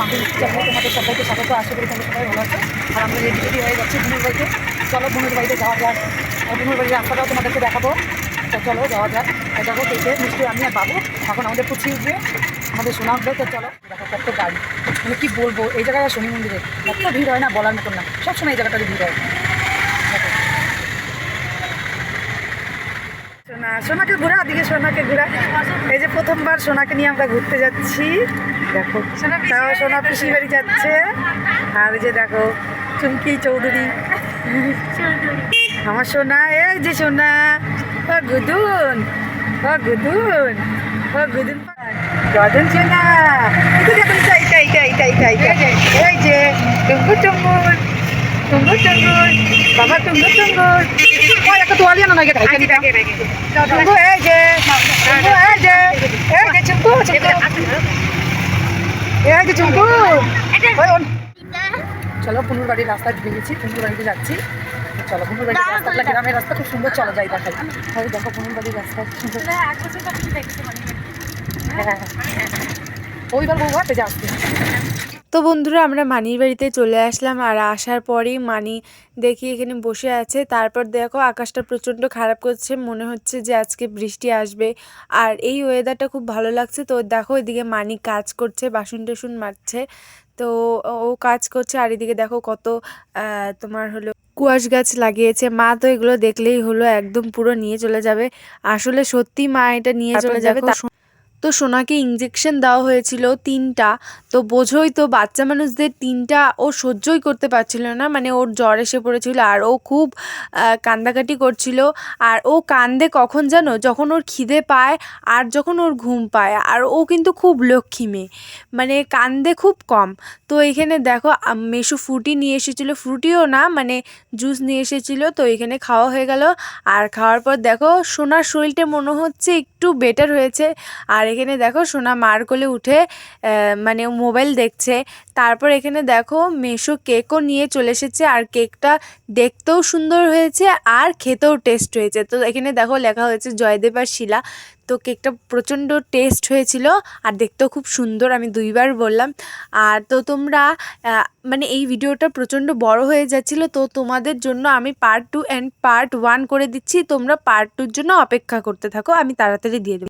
মাকে চ্যানেলে তোমাদের সবাইকে স্বাগত আশা করি তোমরা সবাই ভালো আছো আর আমরা রেডি রেডি হয়ে যাচ্ছি বুনুর বাড়িতে চলো বুনুর বাড়িতে যাওয়া যাক আর বুনুর বাড়ির রাস্তাটাও তোমাদেরকে দেখাবো তো চলো যাওয়া যাক দেখো কেটে মিষ্টি আমি আর বাবু এখন আমাদের পুচি উঠবে আমাদের শোনা উঠবে তো চলো দেখো কত গাড়ি মানে কী বলব এই জায়গায় শনি মন্দিরে এত ভিড় হয় না বলার মতন না সবসময় এই জায়গাটাতে ভিড় হয় সোনা সোনাকে ঘোরা, দিকে সোনাকে ঘোরা। এই যে প্রথমবার সোনাকে নিয়ে আমরা ঘুরতে যাচ্ছি। দেখো। তাও সোনা পিসির বাড়ি যাচ্ছে। আর যে দেখো চুমকি চৌধুরী। আমার সোনা এই যে সোনা। ও গুদুন ও গুদুন ও গুদুন গদন সোনা এই যে দেখো এইটা এইটা এইটা এইটা এইটা এই যে টুঙ্গু টুঙ্গুর টুঙ্গু টুঙ্গুর বাবা টুঙ্গুর ওই একটা তোয়ালি আনো না গেটা এই যে চুম্পু এই যে এই যে চুম্পু চুম্পু এই যে চুম্পু ওই ওন- চলো পুনুর বাড়ির রাস্তায় ঢুকে গেছি পুনুর বাড়িতে যাচ্ছি। চলো পুনুর বাড়ির রাস্তাটা গ্রামের রাস্তা খুব সুন্দর চলো যাই দেখা ওই দেখো পুনুর বাড়ির রাস্তা সুন্দর। হ্যাঁ ওইবার বউ হাতে যাচ্ছে। তো বন্ধুরা আমরা মানির বাড়িতে চলে আসলাম আর আসার পরেই মানি দেখি এখানে বসে আছে। তারপর দেখো আকাশটা প্রচণ্ড খারাপ করছে মনে হচ্ছে যে আজকে বৃষ্টি আসবে। আর এই ওয়েদারটা খুব ভালো লাগছে। তো দেখো এদিকে মানি কাজ করছে বাসন টাসন মারছে তো ও কাজ করছে আর এদিকে দেখো কত আহ, তোমার হলো কুয়াশ গাছ লাগিয়েছে। মা তো এগুলো দেখলেই হলো একদম পুরো নিয়ে চলে যাবে। আসলে সত্যি মা এটা নিয়ে চলে যাবে। তা- সোনাকে ইঞ্জেকশন দেওয়া হয়েছিল তিনটা। তো বোঝোই তো বাচ্চা মানুষদের তিনটা ও সহ্যই করতে পারছিল না মানে ওর জ্বর এসে পড়েছিল আর ও খুব কান্দাকাটি করছিল। আর ও কান্দে কখন জানো? যখন ওর খিদে পায় আর যখন ওর ঘুম পায়। আর ও কিন্তু খুব লক্ষ্মী মেয়ে মানে কান্দে খুব কম। তো এখানে দেখো মেশু ফ্রুটি নিয়ে এসেছিল। ফ্রুটিও না মানে জুস নিয়ে এসেছিল। তো এখানে খাওয়া হয়ে গেল। আর খাওয়ার পর দেখো, সোনার শরীরটা মনে হচ্ছে একটু বেটার হয়েছে। আর এখানে দেখো সোনা মার কোলে উঠে মানে মোবাইল দেখছে। তারপর এখানে দেখো মেশো কেকও নিয়ে চলে এসেছে আর কেকটা দেখতেও সুন্দর হয়েছে আর খেতেও টেস্ট হয়েছে। তো এখানে দেখো লেখা হয়েছে জয়দেব আর শিলা। তো কেকটা প্রচণ্ড টেস্ট হয়েছিল আর দেখতেও খুব সুন্দর আমি দুইবার বললাম। আর তো তোমরা মানে এই ভিডিওটা প্রচণ্ড বড় হয়ে যাচ্ছিল, তো তোমাদের জন্য আমি part two and part one করে দিচ্ছি। তোমরা পার্ট টুর জন্য অপেক্ষা করতে থাকো, আমি তাড়াতাড়ি দিয়ে দেবো।